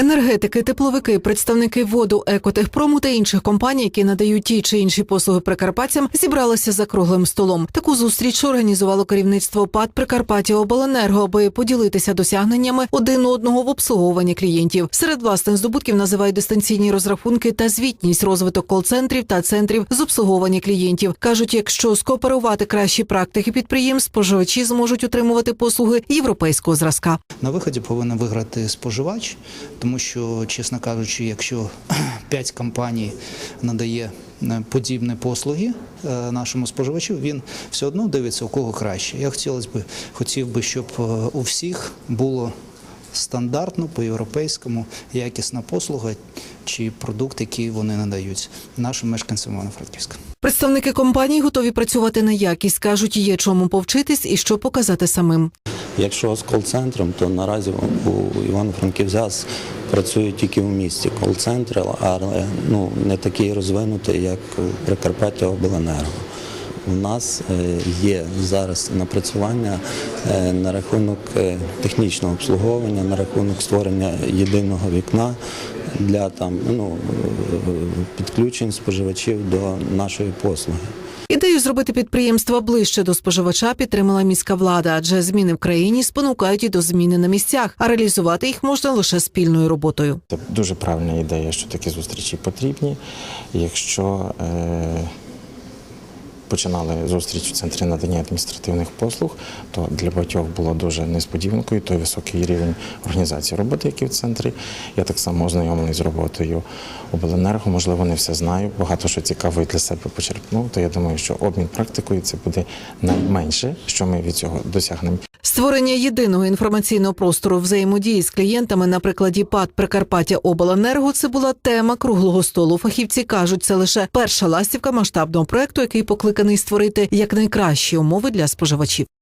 Енергетики, тепловики, представники воду, екотехпрому та інших компаній, які надають ті чи інші послуги прикарпатцям, зібралися за круглим столом. Таку зустріч організувало керівництво ПАД Прикарпаття Обленерго, аби поділитися досягненнями один одного в обслуговуванні клієнтів. Серед власних здобутків називають дистанційні розрахунки та звітність, розвиток кол-центрів та центрів з обслуговування клієнтів. кажуть, якщо скооперувати кращі практики підприємств, споживачі зможуть отримувати послуги європейського зразка. На виході повинен виграти споживач, тому що, чесно кажучи, якщо 5 компаній надає е, подібні послуги е, нашому споживачу, він все одно дивиться у кого краще. Я хотілося б, хотів би, щоб е, у всіх було стандартно по-європейському якісна послуга чи продукт, який вони надають нашим мешканцям Івано-Франківська. Представники компаній готові працювати на якість, кажуть, є чому повчитись і що показати самим. Якщо з кол-центром, то наразі у Івано-Франківськ працює тільки в місті кол-центр, але ну, не такий розвинутий, як Прикарпаття Обленерго. У нас е, є зараз напрацювання е, на рахунок е, технічного обслуговування, на рахунок створення єдиного вікна для там, ну, підключень споживачів до нашої послуги. Ідею зробити підприємства ближче до споживача підтримала міська влада, адже зміни в країні спонукають і до зміни на місцях, а реалізувати їх можна лише спільною роботою. Це дуже правильна ідея, що такі зустрічі потрібні. Якщо е, починали зустріч в центрі надання адміністративних послуг, то для багатьох було дуже несподіванкою той високий рівень організації роботи, який в центрі. Я так само ознайомлений з роботою обленерго. Можливо, не все знаю. Багато що цікавого для себе почерпнув. То я думаю, що обмін практикою це буде найменше, що ми від цього досягнемо. Створення єдиного інформаційного простору взаємодії з клієнтами на прикладі ПАД Прикарпаття Обленерго це була тема круглого столу. Фахівці кажуть, це лише перша ластівка масштабного проекту, який покликаний створити якнайкращі умови для споживачів.